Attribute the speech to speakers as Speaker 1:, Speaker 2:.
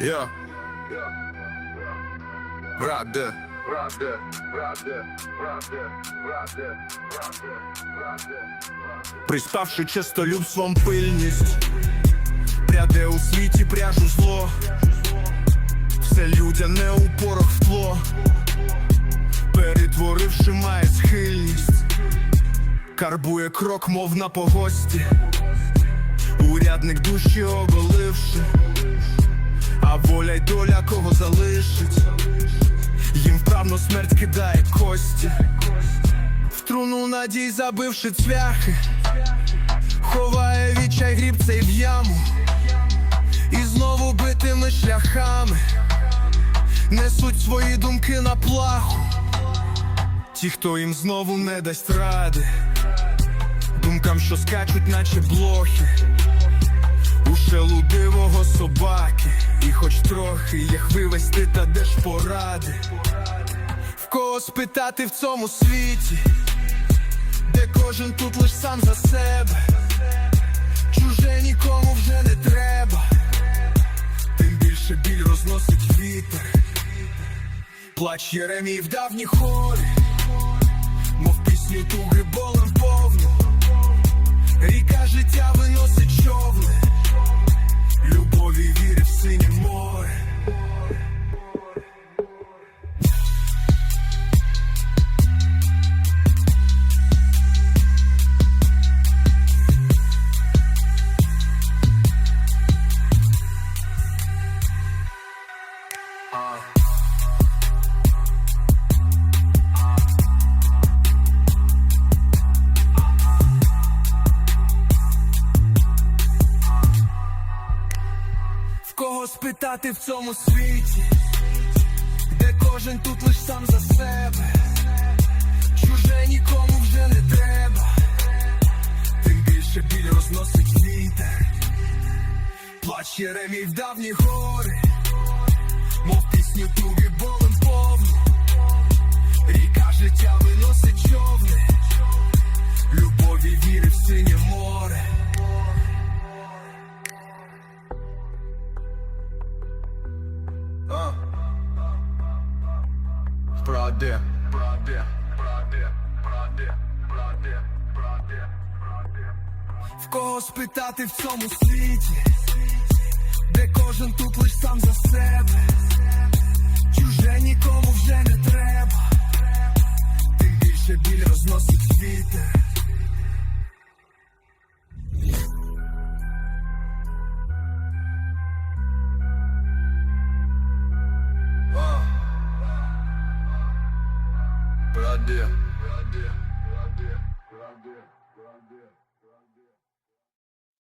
Speaker 1: Я. Раде. Приспавши честолюбством пильність, пряде у світі пряжу зло, все людяне у порох в тло, перетворивши має схильність, карбує крок, мов на погості, урядник душі оголивши, а воля й доля кого залишить, їм вправно смерть кидає кості. В труну надій забивши цвяхи, ховає відчай грібцей в яму, і знову битими шляхами. Несуть свої думки на плаху. Ті, хто їм знову не дасть ради, думкам, що скачуть, наче блохи, трохи їх вивести, та де ж поради. В кого спитати в цьому світі, де кожен тут лиш сам за себе, чуже нікому вже не треба, тим більше біль розносить вітер, плач Єремій в давній хорі, мов пісню туги болем В кого спитати в цьому світі, де кожен тут лиш сам за себе, чуже нікому вже не треба, тим більше біль розносить вітер, плач Єремій в давні гори, Браде. Браде. Браде. Браде. Браде. Праде. В кого спитати в цьому світі, де кожен тут лиш сам за себе, Prader. Prader. Prader. Prader. Prader.